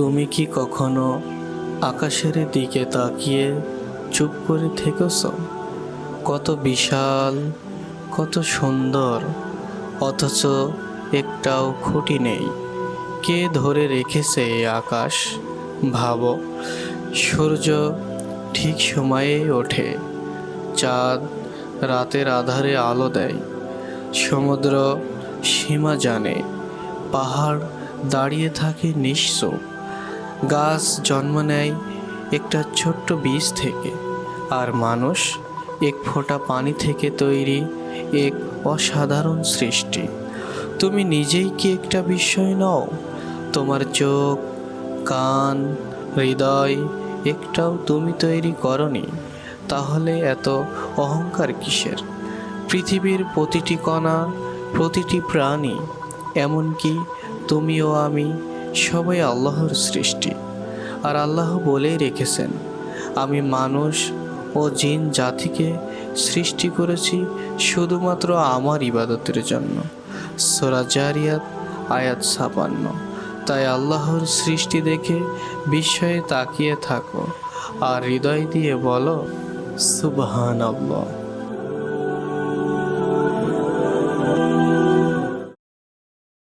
তুমি কি কখনো আকাশের দিকে তাকিয়ে চুপ করে থেকেছ? কত বিশাল, কত সুন্দর, অথচ একটাও খুঁটি নেই। কে ধরে রেখেছে আকাশ? ভাবো, সূর্য ঠিক সময়ে ওঠে। চাঁদ রাতের আধারে আলো দেয়। সমুদ্র সীমা জানে। পাহাড় দাঁড়িয়ে থাকে নিঃস্ব গাছ জন্ম নেয় একটা ছোট্ট বীজ থেকে, আর মানুষ এক ফোঁটা পানি থেকে তৈরি এক অসাধারণ সৃষ্টি। তুমি নিজেই কি একটা বিষয় নও? তোমার চোখ, কান, হৃদয় একটাও তুমি তৈরি করনি। তাহলে এত অহংকার কিসের? পৃথিবীর প্রতিটি কণা, প্রতিটি প্রাণী, এমনকি তুমিও আমি সবাই আল্লাহর সৃষ্টি। আর আল্লাহ বলেই রেখেছেন, আমি মানুষ ও জিন জাতিকে সৃষ্টি করেছি শুধুমাত্র আমার ইবাদতের জন্য। সোরা জারিয়াত, আয়াত ছাপান্ন। তাই আল্লাহর সৃষ্টি দেখে বিস্ময়ে তাকিয়ে থাকো আর হৃদয় দিয়ে বলো সুবহান আল্লাহ